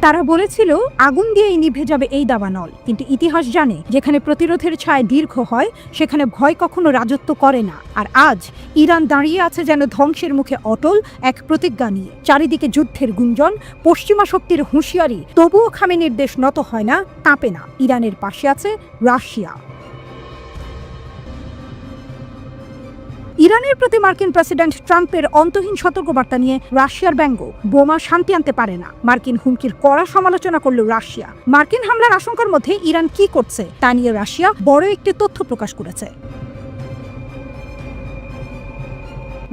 তারা বলেছিল, আগুন দিয়েই নিভে যাবে এই দাবানল। কিন্তু ইতিহাস জানে, যেখানে প্রতিরোধের ছায় দীর্ঘ হয়, সেখানে ভয় কখনো রাজত্ব করে না। আর আজ, ইরান দাঁড়িয়ে আছে যেন ধ্বংসের মুখে অটল এক প্রতিজ্ঞা নিয়ে। চারিদিকে যুদ্ধের গুঞ্জন, পশ্চিমা শক্তির হুঁশিয়ারি, তবুও খামে দেশ নত হয় না, কাঁপে না। ইরানের পাশে আছে রাশিয়া। ইরানের প্রতি মার্কিন প্রেসিডেন্ট ট্রাম্পের অন্তহীন সতর্কবার্তা নিয়ে রাশিয়ার ব্যঙ্গ। বোমা শান্তি আনতে পারে না। মার্কিন হুমকির কড়া সমালোচনা করল রাশিয়া। মার্কিন হামলার আশঙ্কার মধ্যে ইরান কি করছে তা নিয়ে রাশিয়া বড় একটি তথ্য প্রকাশ করেছে।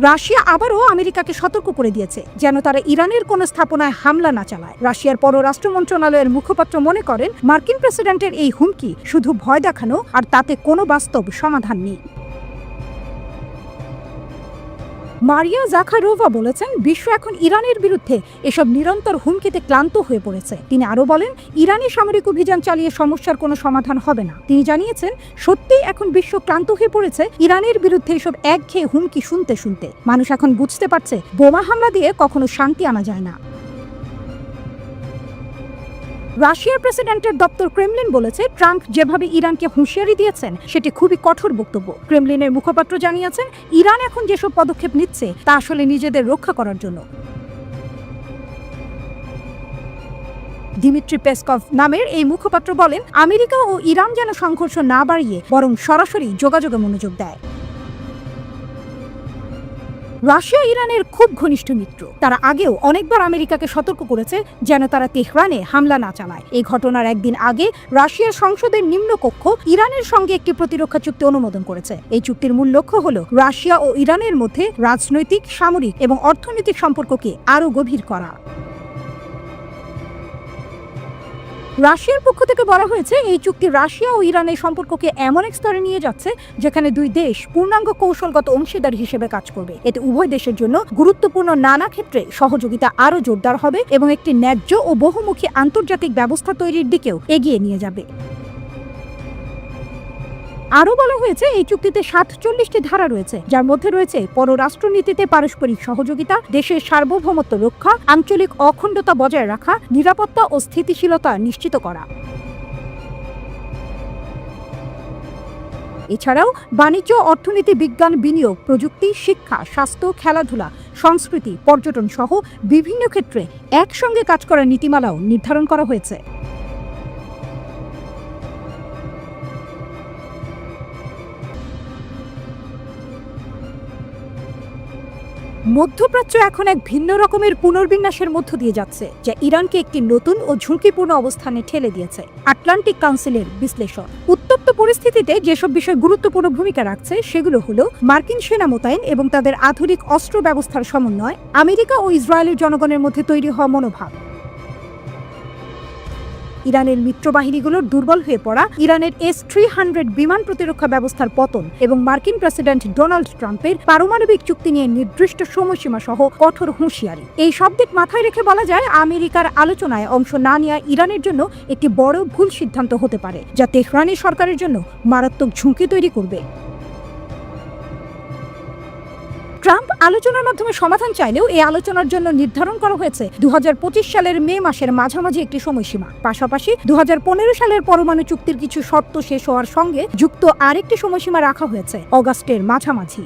রাশিয়া আবারও আমেরিকাকে সতর্ক করে দিয়েছে, যেন তারা ইরানের কোনো স্থাপনায় হামলা না চালায়। রাশিয়ার পররাষ্ট্র মন্ত্রণালয়ের মুখপাত্র মনে করেন, মার্কিন প্রেসিডেন্টের এই হুমকি শুধু ভয় দেখানো আর তাতে কোনো বাস্তব সমাধান নেই। মারিয়া জাখারোভা বলেছেন, বিশ্ব এখন ইরানের বিরুদ্ধে এসব নিরন্তর হুমকিতে ক্লান্ত হয়ে পড়েছে। তিনি আরও বলেন, ইরানি সামরিক অভিযান চালিয়ে সমস্যার কোনো সমাধান হবে না। তিনি জানিয়েছেন, সত্যিই এখন বিশ্ব ক্লান্ত হয়ে পড়েছে ইরানের বিরুদ্ধে এসব একঘেয়ে হুমকি শুনতে শুনতে। মানুষ এখন বুঝতে পারছে, বোমা হামলা দিয়ে কখনো শান্তি আনা যায় না। রাশিয়ার প্রেসিডেন্টের দপ্তর ক্রেমলিন বলেছে, ট্রাম্প যেভাবে ইরানকে হুঁশিয়ারি দিয়েছেন, সেটি খুবই কঠোর বক্তব্য। ক্রেমলিনের মুখপাত্র জানিয়েছেন, ইরান এখন যেসব পদক্ষেপ নিচ্ছে, তা আসলে নিজেদের রক্ষা করার জন্য। দিমিত্রি পেসকভ নামের এই মুখপাত্র বলেন, আমেরিকা ও ইরান যেন সংঘর্ষ না বাড়িয়ে, বরং সরাসরি যোগাযোগে মনোযোগ দেয়। রাশিয়া ইরানের খুব ঘনিষ্ঠ মিত্র। তারা আগেও অনেকবার আমেরিকাকে সতর্ক করেছে যেন তারা তেহরানে হামলা না চালায়। এই ঘটনার একদিন আগে রাশিয়ার সংসদের নিম্নকক্ষ ইরানের সঙ্গে একটি প্রতিরক্ষা চুক্তি অনুমোদন করেছে। এই চুক্তির মূল লক্ষ্য হল রাশিয়া ও ইরানের মধ্যে রাজনৈতিক, সামরিক এবং অর্থনৈতিক সম্পর্ককে আরও গভীর করা। রাশিয়ার পক্ষ থেকে বলা হয়েছে, এই চুক্তি রাশিয়া ও ইরানের সম্পর্ককে এমন এক স্তরে নিয়ে যাচ্ছে, যেখানে দুই দেশ পূর্ণাঙ্গ কৌশলগত অংশীদার হিসেবে কাজ করবে। এতে উভয় দেশের জন্য গুরুত্বপূর্ণ নানা ক্ষেত্রে সহযোগিতা আরও জোরদার হবে এবং একটি ন্যায্য ও বহুমুখী আন্তর্জাতিক ব্যবস্থা তৈরির দিকেও এগিয়ে নিয়ে যাবে। আরও বলা হয়েছে, এই চুক্তিতে সাতচল্লিশটি ধারা রয়েছে, যার মধ্যে রয়েছে পররাষ্ট্রনীতিতে পারস্পরিক সহযোগিতা, দেশের সার্বভৌমত্ব রক্ষা, আঞ্চলিক অখণ্ডতা বজায় রাখা, নিরাপত্তা ও স্থিতিশীলতা নিশ্চিত করা। এছাড়াও, বাণিজ্য, অর্থনীতি, বিজ্ঞান, বিনিয়োগ, প্রযুক্তি, শিক্ষা, স্বাস্থ্য, খেলাধুলা, সংস্কৃতি, পর্যটন সহ বিভিন্ন ক্ষেত্রে একসঙ্গে কাজ করার নীতিমালাও নির্ধারণ করা হয়েছে। মধ্যপ্রাচ্য এখন এক ভিন্ন রকমের পুনর্বিন্যাসের মধ্য দিয়ে যাচ্ছে, যা ইরানকে একটি নতুন ও ঝুঁকিপূর্ণ অবস্থানে ঠেলে দিয়েছে। আটলান্টিক কাউন্সিলের বিশ্লেষণ। উত্তপ্ত পরিস্থিতিতে যেসব বিষয় গুরুত্বপূর্ণ ভূমিকা রাখছে, সেগুলো হলো মার্কিন সেনা মোতায়েন এবং তাদের আধুনিক অস্ত্র ব্যবস্থার সমন্বয়, আমেরিকা ও ইসরায়েলের জনগণের মধ্যে তৈরি হওয়া মনোভাব। ইরানের মিত্রবাহিনীগুলোর দুর্বল হয়ে পড়া ইরানের এস থ্রি হান্ড্রেড বিমান প্রতিরক্ষা ব্যবস্থার পতন এবং মার্কিন প্রেসিডেন্ট ডোনাল্ড ট্রাম্পের পারমাণবিক চুক্তি নিয়ে নির্দিষ্ট সময়সীমা সহ কঠোর হুঁশিয়ারি। এই সব দিক মাথায় রেখে বলা যায়, আমেরিকার আলোচনায় অংশ না নেওয়া ইরানের জন্য একটি বড় ভুল সিদ্ধান্ত হতে পারে, যা তেহরানি সরকারের জন্য মারাত্মক ঝুঁকি তৈরি করবে। আলোচনার মাধ্যমে সমাধান চাইলেও এই আলোচনার জন্য নির্ধারণ করা হয়েছে দু হাজার পঁচিশ সালের মে মাসের মাঝামাঝি একটি সময়সীমা। পাশাপাশি দু হাজার পনেরো সালের পরমাণু চুক্তির কিছু শর্ত শেষ হওয়ার সঙ্গে যুক্ত আরেকটি সময়সীমা রাখা হয়েছে, অগাস্টের মাঝামাঝি।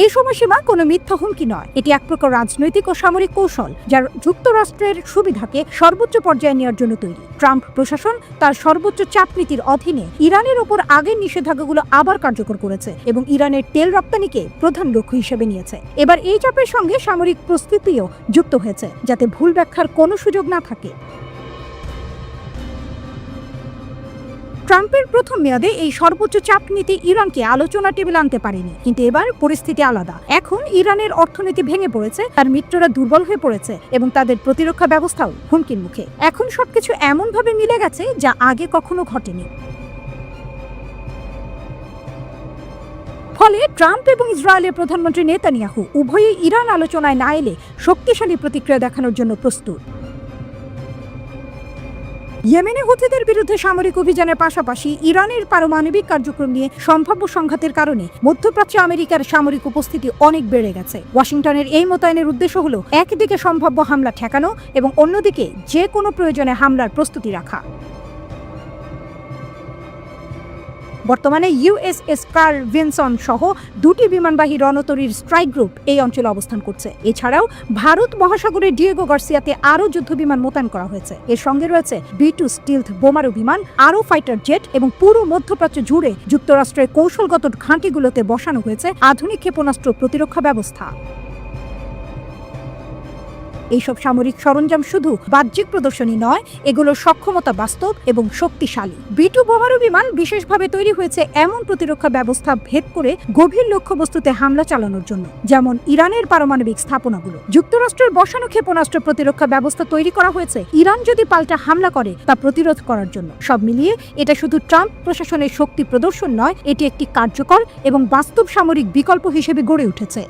এই সময়সীমা কোনো মিথ্যা হুমকি নয়। এটি এক প্রকার রাজনৈতিক ও সামরিক কৌশল যার যুক্তরাষ্ট্রের সুবিধাকে সর্বোচ্চ পর্যায়ে নেওয়ার জন্য তৈরি। ট্রাম্প প্রশাসন তার সর্বোচ্চ চাপ নীতির অধীনে ইরানের ওপর আগের নিষেধাজ্ঞাগুলো আবার কার্যকর করেছে এবং ইরানের তেল রপ্তানিকে প্রধান লক্ষ্য হিসেবে নিয়েছে। এবার এই চাপের সঙ্গে সামরিক প্রস্তুতিও যুক্ত হয়েছে যাতে ভুল ব্যাখ্যার কোনো সুযোগ না থাকে। ট্রাম্পের প্রথম মেয়াদে এই সর্বোচ্চ চাপ নীতি ইরানকে আলোচনা টেবিল আনতে পারেনি, কিন্তু এবার পরিস্থিতি আলাদা। এখন ইরানের অর্থনীতি ভেঙে পড়েছে, তার মিত্ররা দুর্বল হয়ে পড়েছে এবং তাদের প্রতিরক্ষা ব্যবস্থাও হুমকির মুখে। এখন সবকিছু এমনভাবে মিলে গেছে যা আগে কখনো ঘটেনি। ফলে ট্রাম্প এবং ইসরায়েলের প্রধানমন্ত্রী নেতানিয়াহু উভয়ই ইরান আলোচনায় না এলে শক্তিশালী প্রতিক্রিয়া দেখানোর জন্য প্রস্তুত। ইয়েমেনে হুথিদের বিরুদ্ধে সামরিক অভিযানের পাশাপাশি ইরানের পারমাণবিক কার্যক্রম নিয়ে সম্ভাব্য সংঘাতের কারণে মধ্যপ্রাচ্য আমেরিকার সামরিক উপস্থিতি অনেক বেড়ে গেছে। ওয়াশিংটনের এই মোতায়েনের উদ্দেশ্য হল একদিকে সম্ভাব্য হামলা ঠেকানো এবং অন্যদিকে যে কোনো প্রয়োজনে হামলার প্রস্তুতি রাখা। বর্তমানে ইউএসএস কার ভিনসন সহ দুটি বিমানবাহী রণতরীর স্ট্রাইক গ্রুপ এই অঞ্চলে অবস্থান করছে। এছাড়াও ভারত মহাসাগরের ডিয়েগো গার্সিয়াতে আরও যুদ্ধ বিমান মোতায়েন করা হয়েছে। এর সঙ্গে রয়েছে বি টু স্টিলথ বোমারু বিমান, আরও ফাইটার জেট এবং পুরো মধ্যপ্রাচ্য জুড়ে যুক্তরাষ্ট্রের কৌশলগত ঘাঁটিগুলোতে বসানো হয়েছে আধুনিক ক্ষেপণাস্ত্র প্রতিরক্ষা ব্যবস্থা। এইসব সামরিক সরঞ্জাম শুধু বাহ্যিক প্রদর্শনী নয় এগুলোর সক্ষমতা বাস্তব এবং শক্তিশালী। বিটু বোমারু বিমান বিশেষভাবে তৈরি হয়েছে এমন প্রতিরক্ষা ব্যবস্থা ভেদ করে গভীর লক্ষ্যবস্তুতে হামলা চালানোর জন্য, যেমন ইরানের পারমাণবিক স্থাপনাগুলো। যুক্তরাষ্ট্রের বসানো ক্ষেপণাস্ত্র প্রতিরক্ষা ব্যবস্থা তৈরি করা হয়েছে। ইরান যদি পাল্টা হামলা করে, তা প্রতিরোধ করার জন্য। সব মিলিয়ে, এটা শুধু ট্রাম্প প্রশাসনের শক্তি প্রদর্শন নয়, এটি একটি কার্যকর এবং বাস্তব সামরিক বিকল্প হিসেবে গড়ে উঠেছে।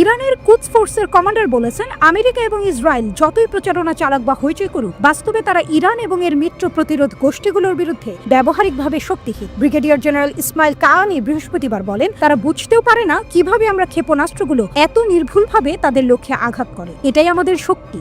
ইরানের কুচ ফোর্সের কমান্ডার বলেছেন, আমেরিকা এবং ইসরায়েল যতই প্রচারণা চালাক বা হইচই করুক, বাস্তবে তারা ইরান এবং এর মিত্র প্রতিরোধ গোষ্ঠীগুলোর বিরুদ্ধে ব্যবহারিকভাবে শক্তিহীন। ব্রিগেডিয়ার জেনারেল ইসমাইল কায়ানি বৃহস্পতিবার বলেন, তারা বুঝতেও পারে না কীভাবে আমরা ক্ষেপণাস্ত্রগুলো এত নির্ভুলভাবে তাদের লক্ষ্যে আঘাত করে। এটাই আমাদের শক্তি।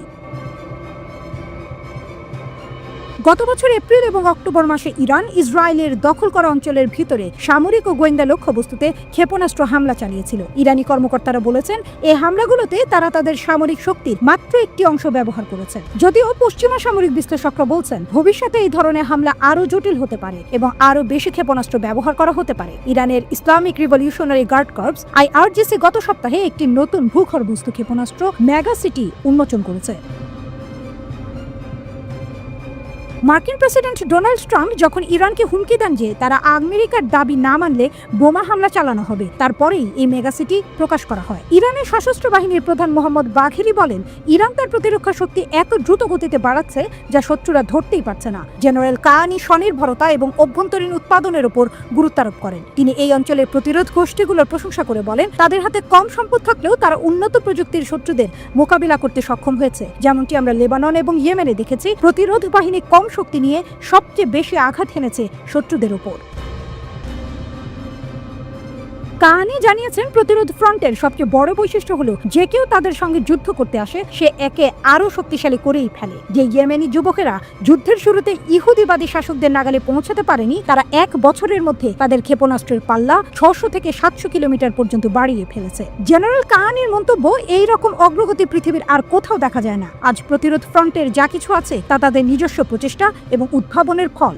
গত বছর এপ্রিল এবং অক্টোবর মাসে ইরান ইসরায়েলের দখল করা অঞ্চলের ভিতরে সামরিক ও গোয়েন্দা লক্ষ্যবস্তুতে ক্ষেপণাস্ত্র হামলা চালিয়েছিল। ইরানি কর্মকর্তারা বলেছেন এই হামলাগুলোতে তারা তাদের সামরিক শক্তির মাত্র একটি অংশ ব্যবহার করেছেন। যদিও পশ্চিমা সামরিক বিশ্লেষকরা বলছেন, ভবিষ্যতে এই ধরনের হামলা আরও জটিল হতে পারে এবং আরও বেশি ক্ষেপণাস্ত্র ব্যবহার করা হতে পারে। ইরানের Islamic revolutionary guard corps IRGC গত সপ্তাহে একটি নতুন ভূখরবস্তু ক্ষেপণাস্ত্র মেগা সিটি উন্মোচন করেছে। মার্কিন প্রেসিডেন্ট ডোনাল্ড ট্রাম্প যখন ইরানকে হুমকি দেন যে তারা আমেরিকার দাবি না মানলে বোমা হামলা চালানো হবে, তারপরেই এই মেগাসিটি প্রকাশ করা হয়। ইরানের সশস্ত্র বাহিনীর প্রধান মোহাম্মদ বাঘেরি বলেন, ইরান তার প্রতিরক্ষা শক্তি এত দ্রুত গতিতে বাড়াচ্ছে যা শত্রুরা ধরতেই পারছে না। জেনারেল কায়ানি স্বনির্ভরতা এবং অভ্যন্তরীণ উৎপাদনের উপর গুরুত্বারোপ করেন। তিনি এই অঞ্চলের প্রতিরোধ গোষ্ঠীগুলোর প্রশংসা করে বলেন, তাদের হাতে কম সম্পদ থাকলেও তারা উন্নত প্রযুক্তির শত্রুদের মোকাবিলা করতে সক্ষম হয়েছে। যেমনটি আমরা লেবানন এবং ইয়েমেনে দেখেছি, প্রতিরোধ বাহিনী কম শক্তি নিয়ে সবচেয়ে বেশি আঘাত হেনেছে শত্রুদের ওপর। কাহানি জানিয়েছেন প্রতিরোধ ফ্রন্টের সবচেয়ে বড় বৈশিষ্ট্য হলো যে কেউ তাদের সঙ্গে যুদ্ধ করতে আসে, সে একে আরও শক্তিশালী করেই ফেলে। যে ইয়েমেনি যুবকেরা যুদ্ধের শুরুতে ইহুদিবাদী শাসকদের নাগালে পৌঁছাতে পারেনি, তারা এক বছরের মধ্যে তাদের ক্ষেপণাস্ত্রের পাল্লা ছশো থেকে সাতশো কিলোমিটার পর্যন্ত বাড়িয়ে ফেলেছে। জেনারেল কাহানির মন্তব্য, এই রকম অগ্রগতি পৃথিবীর আর কোথাও দেখা যায় না। আজ প্রতিরোধ ফ্রন্টের যা কিছু আছে, তা তাদের নিজস্ব প্রচেষ্টা এবং উদ্ভাবনের ফল।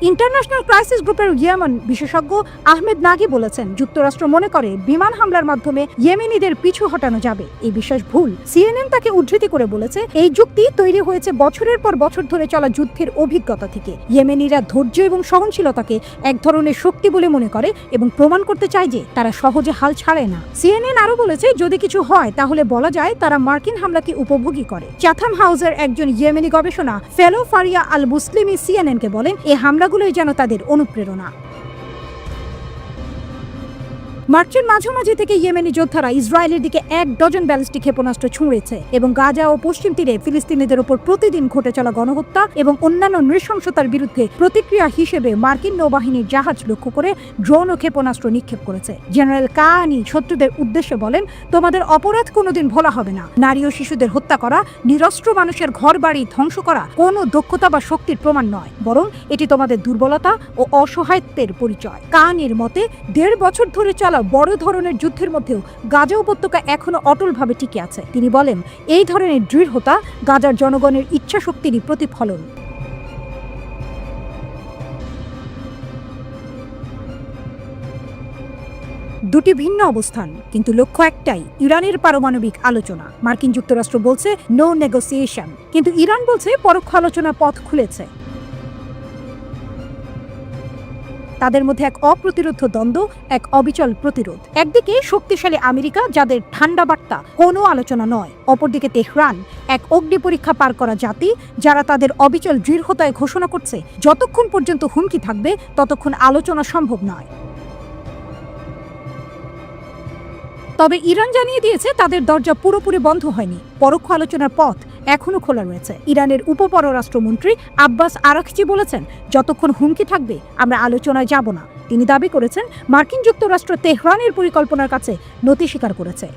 ইন্টারন্যাশনাল ক্রাইসিস গ্রুপের ইয়েমন বিশেষজ্ঞ আহমেদ নাগি বলেছেন, যুক্তরাষ্ট্র মনে করে বিমান হামলার মাধ্যমে ইয়েমেনিদের পিছু হটানো যাবে। এই বিশ্বাস ভুল। সিএনএন তাকে উদ্ধৃতি করে বলেছে, এই যুক্তি তৈরি হয়েছে বছরের পর বছর ধরে চলা যুদ্ধের অভিজ্ঞতা থেকে। ইয়েমেনিরা ধৈর্য এবং সহনশীলতাকে এক ধরনের শক্তি বলে মনে করে এবং প্রমাণ করতে চায় যে তারা সহজে হাল ছাড়ে না। সিএনএন আরও বলেছে, যদি কিছু হয়, তাহলে বলা যায় তারা মার্কিন হামলাকে উপভোগী করে। চাথাম হাউসের একজন ইয়েমেনি গবেষণা ফেলো ফারিয়া আল মুসলিমি সিএনএনকে বলেন এই হামলাগুলোই যেন তাদের অনুপ্রেরণা। মার্চের মাঝামাঝি থেকে ইয়েমেনি যোদ্ধারা ইসরায়েলের দিকে এক ডজন ব্যালিস্টিক ক্ষেপণাস্ত্র ছুঁড়েছে এবং গাজা ও পশ্চিম তীরে ফিলিস্তিনিদের উপর প্রতিদিন ঘটে চলা গণহত্যা এবং অন্যান্য নৃশংসতার বিরুদ্ধে প্রতিক্রিয়া হিসেবে মার্কিন নৌবাহিনীর জাহাজ লক্ষ্য করে ড্রোন ও ক্ষেপণাস্ত্র নিক্ষেপ করেছে। জেনারেল কায়ানি শত্রুদের উদ্দেশ্যে বলেন, তোমাদের অপরাধ কোনোদিন ভোলা হবে না। নারী ও শিশুদের হত্যা করা, নিরস্ত্র মানুষের ঘর বাড়ি ধ্বংস করা কোনো দক্ষতা বা শক্তির প্রমাণ নয়, বরং এটি তোমাদের দুর্বলতা ও অসহায়ত্বের পরিচয়। কায়ানির মতে, দেড় বছর ধরে চলা বড় ধরনের যুদ্ধের মধ্যেও গাজা উপত্যকা এখনও অটলভাবে টিকে আছে। তিনি বলেন, এই ধরনের দৃঢ়তা গাজার জনগণের ইচ্ছা শক্তিরই প্রতিফলন। দুটি ভিন্ন অবস্থান, কিন্তু লক্ষ্য একটাই, ইরানের পারমাণবিক আলোচনা। মার্কিন যুক্তরাষ্ট্র বলছে নো নেগোসিয়েশন কিন্তু ইরান বলছে, পরোক্ষ আলোচনা পথ খুলেছে। তাদের মধ্যে এক অপ্রতিরোধ দ্বন্দ্ব, এক অবিচল প্রতিরোধ। একদিকে শক্তিশালী আমেরিকা, যাদের ঠান্ডা বার্তা কোনো আলোচনা নয়। অপরদিকে তেহরান, এক অগ্নি পরীক্ষা পার করা জাতি, যারা তাদের অবিচল দৃঢ়তায় ঘোষণা করছে, যতক্ষণ পর্যন্ত হুমকি থাকবে, ততক্ষণ আলোচনা সম্ভব নয়। তবে ইরান জানিয়ে দিয়েছে, তাদের দরজা পুরোপুরি বন্ধ হয়নি। পরোক্ষ আলোচনার পথ এখনও খোলা রয়েছে। ইরানের উপপররাষ্ট্রমন্ত্রী আব্বাস আরাকচি বলেছেন, যতক্ষণ হুমকি থাকবে, আমরা আলোচনায় যাব না। তিনি দাবি করেছেন, মার্কিন যুক্তরাষ্ট্র তেহরানের পরিকল্পনার কাছে নতি স্বীকার করেছে।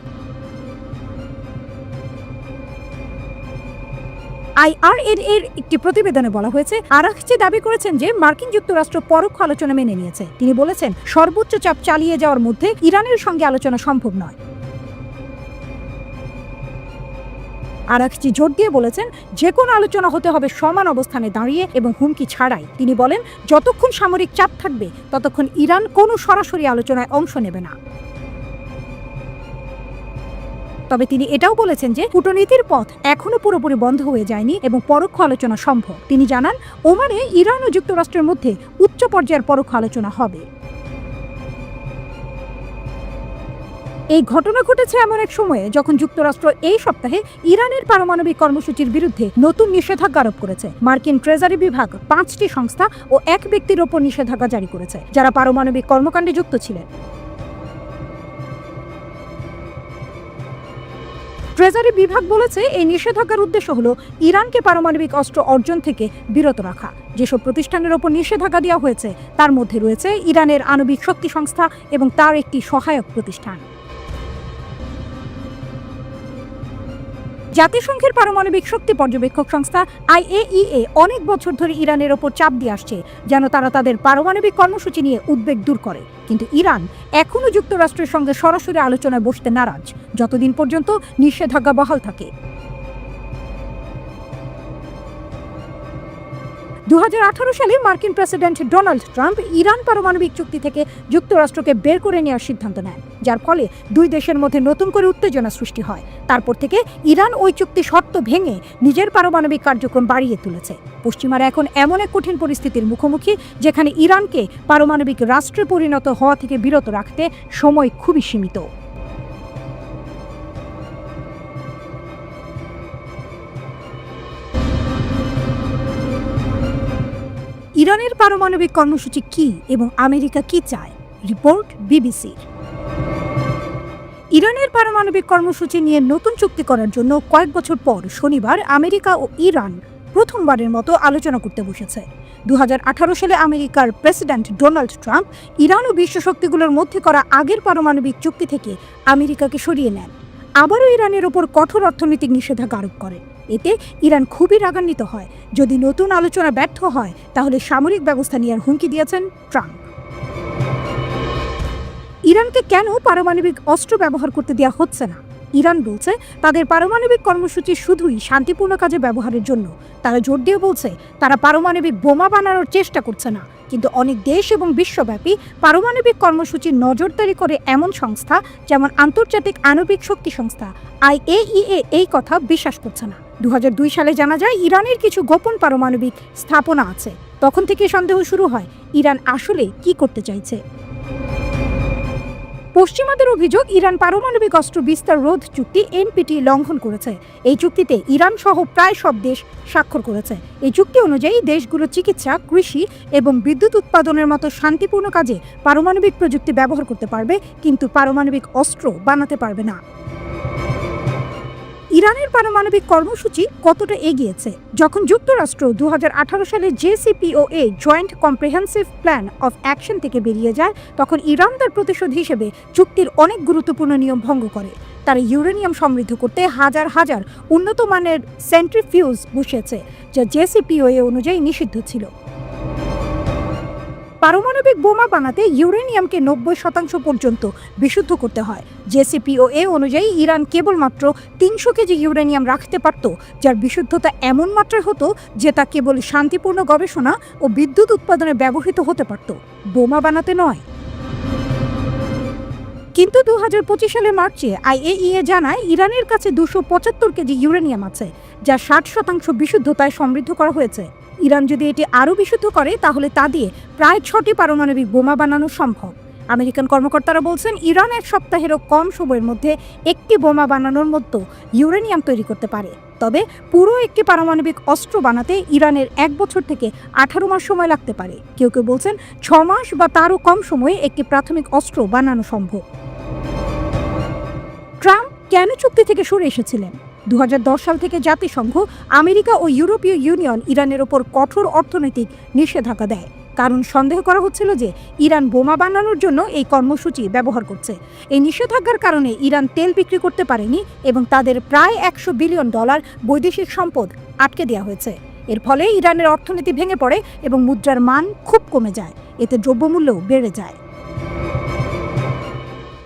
আইআরএন এর একটি প্রতিবেদনে বলা হয়েছে, আরাকচি দাবি করেছেন যে মার্কিন যুক্তরাষ্ট্র পরোক্ষ আলোচনা মেনে নিয়েছে। তিনি বলেছেন, সর্বোচ্চ চাপ চালিয়ে যাওয়ার মধ্যে ইরানের সঙ্গে আলোচনা সম্ভব নয়। আরাকচি জোর দিয়ে বলেছেন যে কোনো আলোচনা হতে হবে সমান অবস্থানে দাঁড়িয়ে এবং হুমকি ছাড়াই। তিনি বলেন, যতক্ষণ সামরিক চাপ থাকবে, ততক্ষণ ইরান কোনো সরাসরি আলোচনায় অংশ নেবে না। তবে তিনি এটাও বলেছেন যে, কূটনীতির পথ এখনও পুরোপুরি বন্ধ হয়ে যায়নি এবং পরোক্ষ আলোচনা সম্ভব। তিনি জানান, ওমানে ইরান ও যুক্তরাষ্ট্রের মধ্যে উচ্চ পর্যায়ের পরোক্ষ আলোচনা হবে। এই ঘটনা ঘটেছে এমন এক সময়ে যখন যুক্তরাষ্ট্র এই সপ্তাহে ইরানের পারমাণবিক কর্মসূচির বিরুদ্ধে নতুন নিষেধাজ্ঞা আরোপ করেছে। মার্কিন ট্রেজারি বিভাগ পাঁচটি সংস্থা ও এক ব্যক্তির ওপর নিষেধাজ্ঞা জারি করেছে, যারা পারমাণবিক কর্মকাণ্ডে যুক্ত ছিলেন। ট্রেজারি বিভাগ বলেছে, এই নিষেধাজ্ঞার উদ্দেশ্য হলো ইরানকে পারমাণবিক অস্ত্র অর্জন থেকে বিরত রাখা। যেসব প্রতিষ্ঠানের ওপর নিষেধাজ্ঞা দেওয়া হয়েছে, তার মধ্যে রয়েছে ইরানের আণবিক শক্তি সংস্থা এবং তার একটি সহায়ক প্রতিষ্ঠান। জাতিসংঘের পারমাণবিক শক্তি পর্যবেক্ষক সংস্থা আইএইএ অনেক বছর ধরে ইরানের ওপর চাপ দিয়ে আসছে, যেন তারা তাদের পারমাণবিক কর্মসূচি নিয়ে উদ্বেগ দূর করে। কিন্তু ইরান এখনও যুক্তরাষ্ট্রের সঙ্গে সরাসরি আলোচনায় বসতে নারাজ। যতদিন পর্যন্ত নিষেধাজ্ঞা বহাল থাকে। দু হাজার আঠারো সালে মার্কিন প্রেসিডেন্ট ডোনাল্ড ট্রাম্প ইরান পারমাণবিক চুক্তি থেকে যুক্তরাষ্ট্রকে বের করে নেওয়ার সিদ্ধান্ত নেন, যার ফলে দুই দেশের মধ্যে নতুন করে উত্তেজনা সৃষ্টি হয়। তারপর থেকে ইরান ওই চুক্তি শর্ত ভেঙে নিজের পারমাণবিক কার্যক্রম বাড়িয়ে তুলেছে। পশ্চিমারা এখন এমন এক কঠিন পরিস্থিতির মুখোমুখি, যেখানে ইরানকে পারমাণবিক রাষ্ট্রে পরিণত হওয়া থেকে বিরত রাখতে সময় খুবই সীমিত। ইরানের পারমাণবিক কর্মসূচি কি এবং আমেরিকা কি চায়? রিপোর্ট বিবিসির। ইরানের পারমাণবিক কর্মসূচি নিয়ে নতুন চুক্তি করার জন্য কয়েক বছর পর শনিবার আমেরিকা ও ইরান প্রথমবারের মতো আলোচনা করতে বসেছে। দু হাজার আঠারো সালে আমেরিকার প্রেসিডেন্ট ডোনাল্ড ট্রাম্প ইরান ও বিশ্ব শক্তিগুলোর মধ্যে করা আগের পারমাণবিক চুক্তি থেকে আমেরিকাকে সরিয়ে নেন। আবারও ইরানের ওপর কঠোর অর্থনৈতিক নিষেধাজ্ঞা আরোপ করে। এতে ইরান খুবই রাগান্বিত হয়। যদি নতুন আলোচনা ব্যর্থ হয়, তাহলে সামরিক ব্যবস্থা নেওয়ার হুমকি দিয়েছেন ট্রাম্প। ইরানকে কেন পারমাণবিক অস্ত্র ব্যবহার করতে দেওয়া হচ্ছে না? ইরান বলছে, তাদের পারমাণবিক কর্মসূচি শুধুই শান্তিপূর্ণ কাজে ব্যবহারের জন্য। তারা জোর দিয়ে বলছে, তারা পারমাণবিক বোমা বানানোর চেষ্টা করছে না। কিন্তু অনেক দেশ এবং বিশ্বব্যাপী পারমাণবিক কর্মসূচির নজরদারি করে এমন সংস্থা, যেমন আন্তর্জাতিক আণবিক শক্তি সংস্থা আইএইএ এই কথা বিশ্বাস করছে না। দু হাজার দুই সালে জানা যায়, ইরানের কিছু গোপন পারমাণবিক স্থাপনা আছে। তখন থেকে সন্দেহ শুরু হয়, ইরান আসলে কি করতে চাইছে। পশ্চিমাদের অভিযোগ, ইরান পারমাণবিক অস্ত্র বিস্তার রোধ চুক্তি এনপিটি লঙ্ঘন করেছে। এই চুক্তিতে ইরান সহ প্রায় সব দেশ স্বাক্ষর করেছে। এই চুক্তি অনুযায়ী দেশগুলো চিকিৎসা, কৃষি এবং বিদ্যুৎ উৎপাদনের মতো শান্তিপূর্ণ কাজে পারমাণবিক প্রযুক্তি ব্যবহার করতে পারবে, কিন্তু পারমাণবিক অস্ত্র বানাতে পারবে না। ইরানের পারমাণবিক কর্মসূচি কতটা এগিয়েছে? যখন যুক্তরাষ্ট্র দু হাজার আঠারো সালে JCPOA joint comprehensive plan of action থেকে বেরিয়ে যায়, তখন ইরান তার প্রতিশোধ হিসেবে চুক্তির অনেক গুরুত্বপূর্ণ নিয়ম ভঙ্গ করে। তারা ইউরেনিয়াম সমৃদ্ধ করতে হাজার হাজার উন্নত মানের সেন্ট্রিফিউজ বসেছে যা জেসিপিওএ অনুযায়ী নিষিদ্ধ ছিল। পারমাণবিক বোমা বানাতে ইউরেনিয়ামকে নব্বই শতাংশ পর্যন্ত বিশুদ্ধ করতে হয়। জেসিপিওএ অনুযায়ী ইরান কেবলমাত্র তিনশো কেজি ইউরেনিয়াম রাখতে পারত, যার বিশুদ্ধতা এমন মাত্রায় হতো যে তা কেবল শান্তিপূর্ণ গবেষণা ও বিদ্যুৎ উৎপাদনে ব্যবহৃত হতে পারত। বোমা বানাতে নয়। কিন্তু দু হাজার পঁচিশ সালের মার্চে আইএইএ জানায় ইরানের কাছে দুশো পঁচাত্তর কেজি ইউরেনিয়াম আছে, যা ষাট শতাংশ বিশুদ্ধতায় সমৃদ্ধ করা হয়েছে। ইরান যদি এটি আরও বিশুদ্ধ করে, তাহলে তা দিয়ে প্রায় ছটি পারমাণবিক বোমা বানানো সম্ভব। আমেরিকান কর্মকর্তারা বলছেন, ইরান এক সপ্তাহেরও কম সময়ের মধ্যে একটি বোমা বানানোর মতো ইউরেনিয়াম তৈরি করতে পারে। তবে পুরো একটি পারমাণবিক অস্ত্র বানাতে ইরানের এক বছর থেকে আঠারো মাস সময় লাগতে পারে। কেউ কেউ বলছেন, ছ মাস বা তারও কম সময়ে একটি প্রাথমিক অস্ত্র বানানো সম্ভব। ট্রাম্প কেন চুক্তি থেকে সরে এসেছিলেন? দু হাজার দশ সাল থেকে জাতিসংঘ আমেরিকা ও ইউরোপীয় ইউনিয়ন ইরানের ওপর কঠোর অর্থনৈতিক নিষেধাজ্ঞা দেয়। কারণ সন্দেহ করা হচ্ছিল যে ইরান বোমা বানানোর জন্য এই কর্মসূচি ব্যবহার করছে। এই নিষেধাজ্ঞার কারণে ইরান তেল বিক্রি করতে পারেনি এবং তাদের প্রায় একশো বিলিয়ন ডলার বৈদেশিক সম্পদ আটকে দেওয়া হয়েছে। এর ফলে ইরানের অর্থনীতি ভেঙে পড়ে এবং মুদ্রার মান খুব কমে যায়। এতে দ্রব্যমূল্যও বেড়ে যায়।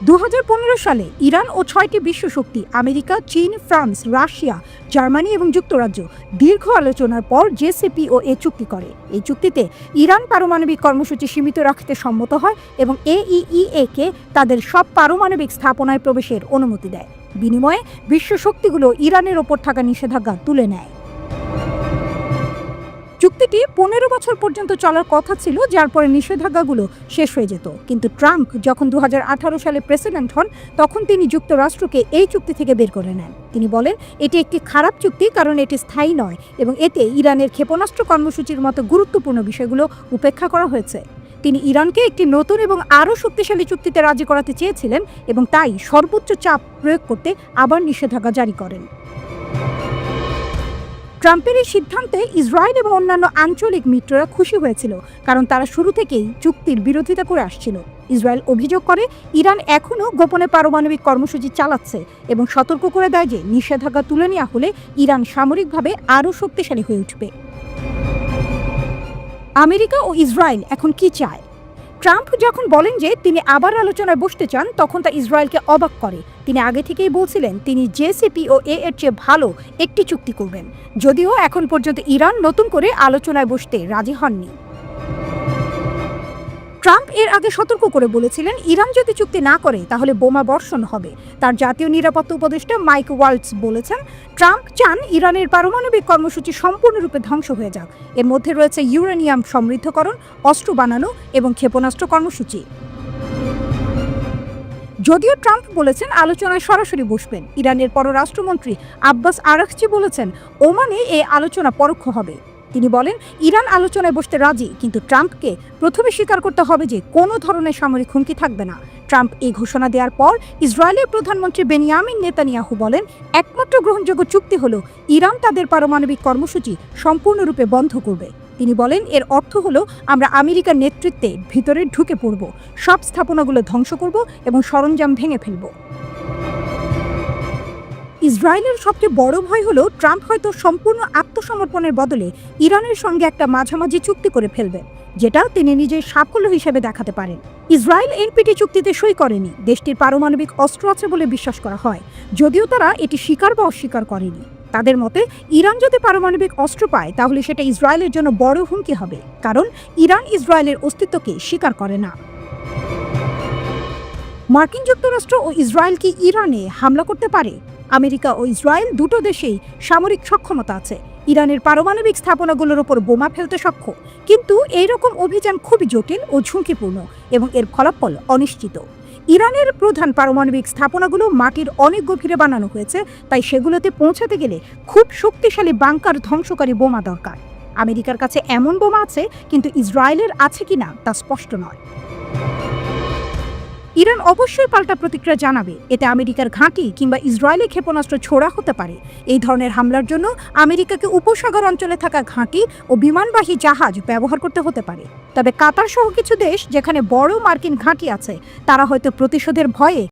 দু হাজার পনেরো সালে ইরান ও ছয়টি বিশ্ব শক্তি আমেরিকা, চীন, ফ্রান্স, রাশিয়া, জার্মানি এবং যুক্তরাজ্য দীর্ঘ আলোচনার পর জেসিপি ও এ চুক্তি করে। এই চুক্তিতে ইরান পারমাণবিক কর্মসূচি সীমিত রাখতে সম্মত হয় এবং এইইএ কে তাদের সব পারমাণবিক স্থাপনায় প্রবেশের অনুমতি দেয়। বিনিময়ে বিশ্ব শক্তিগুলো ইরানের ওপর থাকা নিষেধাজ্ঞা তুলে নেয়। চুক্তিটি পনেরো বছর পর্যন্ত চলার কথা ছিল, যার পরে নিষেধাজ্ঞাগুলো শেষ হয়ে যেত। কিন্তু ট্রাম্প যখন দু হাজার আঠারো সালে প্রেসিডেন্ট হন, তখন তিনি যুক্তরাষ্ট্রকে এই চুক্তি থেকে বের করে নেন। তিনি বলেন, এটি একটি খারাপ চুক্তি, কারণ এটি স্থায়ী নয় এবং এতে ইরানের ক্ষেপণাস্ত্র কর্মসূচির মতো গুরুত্বপূর্ণ বিষয়গুলো উপেক্ষা করা হয়েছে। তিনি ইরানকে একটি নতুন এবং আরও শক্তিশালী চুক্তিতে রাজি করাতে চেয়েছিলেন এবং তাই সর্বোচ্চ চাপ প্রয়োগ করতে আবার নিষেধাজ্ঞা জারি করেন। ট্রাম্পের এই সিদ্ধান্তে ইসরায়েল এবং অন্যান্য আঞ্চলিক মিত্ররা খুশি হয়েছিল, কারণ তারা শুরু থেকেই চুক্তির বিরোধিতা করে আসছিল। ইসরায়েল অভিযোগ করে, ইরান এখনও গোপনে পারমাণবিক কর্মসূচি চালাচ্ছে এবং সতর্ক করে দেয় যে নিষেধাজ্ঞা তুলে নেওয়া হলে ইরান সামরিকভাবে আরও শক্তিশালী হয়ে উঠবে। আমেরিকা ও ইসরায়েল এখন কি চায়? ট্রাম্প যখন বলেন যে তিনি আবার আলোচনায় বসতে চান, তখন তা ইসরায়েলকে অবাক করে। তিনি আগে থেকেই বলছিলেন, তিনি জেসিপি ও এ এর চেয়ে ভালো একটি চুক্তি করবেন। যদিও এখন পর্যন্ত ইরান নতুন করে আলোচনায় বসতে রাজি হননি। ট্রাম্প এর আগে সতর্ক করে বলেছিলেন, ইরান যদি চুক্তি না করে, তাহলে বোমা বর্ষণ হবে। তার জাতীয় নিরাপত্তা উপদেষ্টা মাইক ওয়ালটস বলেছেন, ট্রাম্প চান ইরানের পারমাণবিক কর্মসূচি সম্পূর্ণরূপে ধ্বংস হয়ে যাক। এর মধ্যে রয়েছে ইউরেনিয়াম সমৃদ্ধকরণ, অস্ত্র বানানো এবং ক্ষেপণাস্ত্র কর্মসূচি। যদিও ট্রাম্প বলেছেন, আলোচনায় সরাসরি বসবেন। ইরানের পররাষ্ট্রমন্ত্রী আব্বাস আরাকচি বলেছেন, ওমানে এই আলোচনা পরোক্ষ হবে। তিনি বলেন, ইরান আলোচনায় বসতে রাজি, কিন্তু ট্রাম্পকে প্রথমে স্বীকার করতে হবে যে কোনো ধরনের সামরিক হুমকি থাকবে না। ট্রাম্প এই ঘোষণা দেওয়ার পর ইসরায়েলের প্রধানমন্ত্রী বেনিয়ামিন নেতানিয়াহু বলেন, একমাত্র গ্রহণযোগ্য চুক্তি হলো ইরান তাদের পারমাণবিক কর্মসূচি সম্পূর্ণরূপে বন্ধ করবে। তিনি বলেন, এর অর্থ হলো আমরা আমেরিকার নেতৃত্বে ভিতরে ঢুকে পড়ব, সব স্থাপনাগুলো ধ্বংস করব এবং সরঞ্জাম ভেঙে ফেলব। ইসরায়েলের সবচেয়ে বড় ভয় হলো ট্রাম্প হয়তো সম্পূর্ণ আত্মসমর্পণের বদলে ইরানের সঙ্গে একটা মাঝামাঝি চুক্তি করে ফেলবেন, যেটা তিনি নিজের সাফল্য হিসেবে দেখাতে পারেন। ইসরায়েল এনপিটি চুক্তিতে সই করেনি, দেশটির পারমাণবিক অস্ত্র আছে বলে বিশ্বাস করা হয়, যদিও তারা এটি স্বীকার বা অস্বীকার করেনি। তাদের মতে, ইরান যদি পারমাণবিক অস্ত্র পায়, তাহলে সেটা ইসরায়েলের জন্য বড় হুমকি হবে, কারণ ইরান ইসরায়েলের অস্তিত্বকে স্বীকার করে না। মার্কিন যুক্তরাষ্ট্র ও ইসরায়েল কি ইরানে হামলা করতে পারে? আমেরিকা ও ইসরায়েল দুটো দেশেই সামরিক সক্ষমতা আছে। ইরানের পারমাণবিক স্থাপনাগুলোর ওপর বোমা ফেলতে সক্ষম। কিন্তু এই রকম অভিযান খুবই জটিল ও ঝুঁকিপূর্ণ এবং এর ফলাফল অনিশ্চিত। ইরানের প্রধান পারমাণবিক স্থাপনাগুলো মাটির অনেক গভীরে বানানো হয়েছে, তাই সেগুলোতে পৌঁছাতে গেলে খুব শক্তিশালী বাংকার ধ্বংসকারী বোমা দরকার। আমেরিকার কাছে এমন বোমা আছে, কিন্তু ইসরায়েলের আছে কিনা তা স্পষ্ট নয়। ইরান অবশ্যই পাল্টা প্রতিক্রিয়া জানাবে। এতে আমেরিকার ঘাঁটি কিংবা ইসরায়েলি ক্ষেপণাস্ত্র ছোড়া হতে পারে। এই ধরনের হামলার জন্য আমেরিকাকে উপসাগর অঞ্চলে থাকা ঘাঁটি ও বিমানবাহী জাহাজ ব্যবহার করতে হতে পারে। তবে কাতার সহ কিছু দেশ যেখানে বড় মার্কিন ঘাঁটি আছে, তারা হয়তো প্রতিশোধের ভয়ে